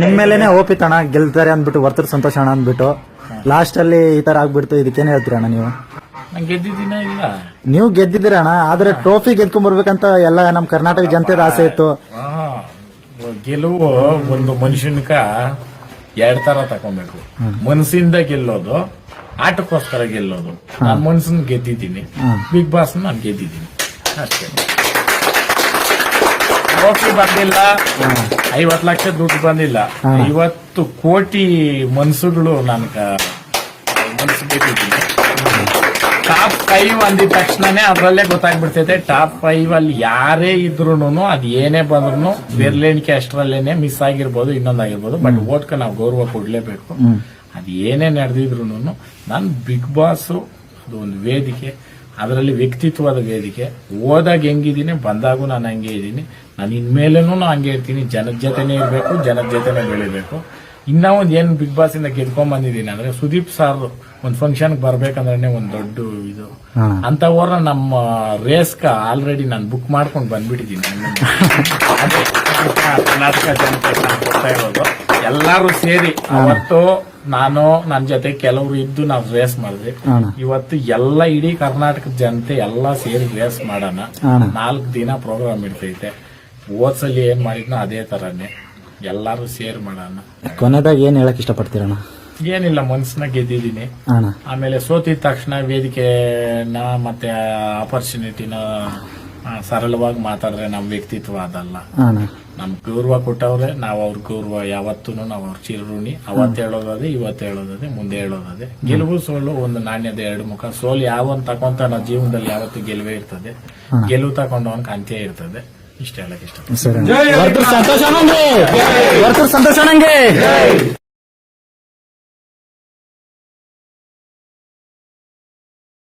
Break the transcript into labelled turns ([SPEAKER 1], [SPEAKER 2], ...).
[SPEAKER 1] ನಿಮ್ ಮೇಲೆನೆ ಅಣ್ಣ ಗೆಲ್ತಾರೆ ಅಂದ್ಬಿಟ್ಟು ವರ್ತರ್ ಸಂತೋಷ ಅಣ್ಣ ಅಂದ್ಬಿಟ್ಟು. ಲಾಸ್ಟ್ ಅಲ್ಲಿ ಈ ತರ ಆಗ್ಬಿಡ್ತು ಇದಕ್ಕೇನ್ ಹೇಳ್ತೀರ ಅಣ್ಣ ನೀವು?
[SPEAKER 2] ನಾನು ಗೆದ್ದಿದ್ದೀನ ಇಲ್ಲ?
[SPEAKER 1] ನೀವು ಗೆದ್ದಿದ್ದೀರ ಅಣ್ಣ? ಆದ್ರೆ ಟ್ರೋಫಿ ಗೆದ್ಕೊಂಡ್ ಬರ್ಬೇಕಂತ ಎಲ್ಲ ನಮ್ ಕರ್ನಾಟಕ ಜನತೆ ಆಸೆ ಇತ್ತು.
[SPEAKER 2] ಆ, ಗೆಲುವು ಒಂದು ಮನುಷ್ಯನಕ ಎರಡ್ ತರ ತಕೊಬೇಕು ಮನಸ್ಸಿಂದ ಗೆಲ್ಲೋದು ಆಟಕ್ಕೋಸ್ಕರ ಗೆಲ್ಲೋದು. ನಾನು ಮನ್ಸನ್ ಗೆದ್ದಿದ್ದೀನಿ. ಬಿಗ್ ಬಾಸ್ ನಾನು ಗೆದ್ದಿದ್ದೀನಿ. ಅಷ್ಟೇ. ಟ್ರೋಫಿ ಬಂದಿಲ್ಲ. ಐವತ್ ಲಕ್ಷ ದುಡ್ಡು ಬಂದಿಲ್ಲ. ಐವತ್ತು ಕೋಟಿ ಮನ್ಸುಗಳು ನನ್ ಮನ್ಸು ಟಾಪ್ ಫೈವ್ ಅಂದಿದ ತಕ್ಷಣನೇ ಅದರಲ್ಲೇ ಗೊತ್ತಾಗ್ಬಿಡ್ತೈತೆ. ಟಾಪ್ ಫೈವ್ ಅಲ್ಲಿ ಯಾರೇ ಇದ್ರು ಅದ್ ಏನೇ ಬಂದ್ರು ಬೆರ್ಲೇಣಿಕೆ ಅಷ್ಟರಲ್ಲೇನೆ ಮಿಸ್ ಆಗಿರ್ಬೋದು ಇನ್ನೊಂದಾಗಿರ್ಬೋದು. ಬಟ್ ಓಟ್ಕ ನಾವು ಗೌರವ ಕೊಡ್ಲೇಬೇಕು. ಅದ್ ಏನೇ ನಡೆದಿದ್ರು ನಾನು ಬಿಗ್ ಬಾಸ್ ಅದು ಒಂದು ವೇದಿಕೆ. ಅದರಲ್ಲಿ ವ್ಯಕ್ತಿತ್ವದ ವೇದಿಕೆ. ಹೋದಾಗ ಹೆಂಗಿದ್ದೀನಿ ಬಂದಾಗೂ ನಾನು ಹಂಗೆ ಇದ್ದೀನಿ. ನಾನು ಇನ್ಮೇಲೇನು ಹಂಗೆ ಇರ್ತೀನಿ. ಜನದ ಜೊತೆನೇ ಇರಬೇಕು ಜನದ ಜೊತೆನೇ ಬೆಳಿಬೇಕು. ಇನ್ನೂ ಒಂದು ಏನು ಬಿಗ್ ಬಾಸ್ ಇಂದ ಗೆದ್ಕೊಂಡ್ ಬಂದಿದ್ದೀನಿ ಅಂದ್ರೆ ಸುದೀಪ್ ಸರ್ ಒಂದು ಫಂಕ್ಷನ್ಗೆ ಬರ್ಬೇಕಂದ್ರೆ ಒಂದು ದೊಡ್ಡ ಇದು. ಅಂಥವ್ರನ್ನ ನಮ್ಮ ರೇಸ್ಕ ಆಲ್ರೆಡಿ ನಾನು ಬುಕ್ ಮಾಡ್ಕೊಂಡು ಬಂದ್ಬಿಟ್ಟಿದ್ದೀನಿ. ಕರ್ನಾಟಕ ಜನತೆ ನಾನ್ ಕೊಡ್ತಾ ಇರೋದು. ಎಲ್ಲಾರು ಸೇರಿ ಅವತ್ತು ನಾನು ನನ್ನ ಜೊತೆ ಕೆಲವರು ಇದ್ದು ನಾವು ರೇಸ್ ಮಾಡಿದ್ವಿ. ಇವತ್ತು ಎಲ್ಲ ಇಡೀ ಕರ್ನಾಟಕದ ಜನತೆ ಎಲ್ಲ ಸೇರಿ ರೇಸ್ ಮಾಡೋಣ. ನಾಲ್ಕು ದಿನ ಪ್ರೋಗ್ರಾಮ್ ಇಡ್ತೈತೆ ಓದ್ಸಲಿ ಏನ್ ಮಾಡಿದ್ನೋ ಅದೇ ತರನೇ. ಎಲ್ಲಾರು ಸೇರ್ ಮಾಡೋಣ.
[SPEAKER 1] ಕೊನೆದಾಗ ಏನ್ ಹೇಳಕ್ ಇಷ್ಟಪಡ್ತೀರಣ್ಣ?
[SPEAKER 2] ಏನಿಲ್ಲ ಮನ್ಸನ್ನ ಗೆದ್ದಿದ್ದೀನಿ. ಆಮೇಲೆ ಸೋತಿದ ತಕ್ಷಣ ವೇದಿಕೆನ ಮತ್ತೆ ಆಪರ್ಚುನಿಟಿನ ಸರಳವಾಗಿ ಮಾತಾಡ್ರೆ ನಮ್ಮ ವ್ಯಕ್ತಿತ್ವ ಅದಲ್ಲ. ನಮ್ ಗೌರವ ಕೊಟ್ಟವ್ರೆ ನಾವು ಅವ್ರ ಗೌರವ ಯಾವತ್ತೂ ನಾವು ಅವ್ರ ಚಿರಋಣಿ ಅವತ್ತು ಹೇಳೋದದೆ ಇವತ್ತು ಹೇಳೋದದೆ ಮುಂದೆ ಹೇಳೋದದೆ. ಗೆಲುವು ಸೋಲು ಒಂದು ನಾಣ್ಯದ ಎರಡು ಮುಖ. ಸೋಲು ಯಾವನ್ ತಕೊಂತ ನಾ ಜೀವನದಲ್ಲಿ ಯಾವತ್ತು ಗೆಲುವೇ ಇರ್ತದೆ. ಗೆಲುವು ತಕೊಂಡವನ್ಕ ಅಂತ್ಯ ಇರ್ತದೆ. ಇಷ್ಟ ಹೇಳಕ್ ಇಷ್ಟ
[SPEAKER 1] ಸಂತೋಷ ಸಂತೋಷ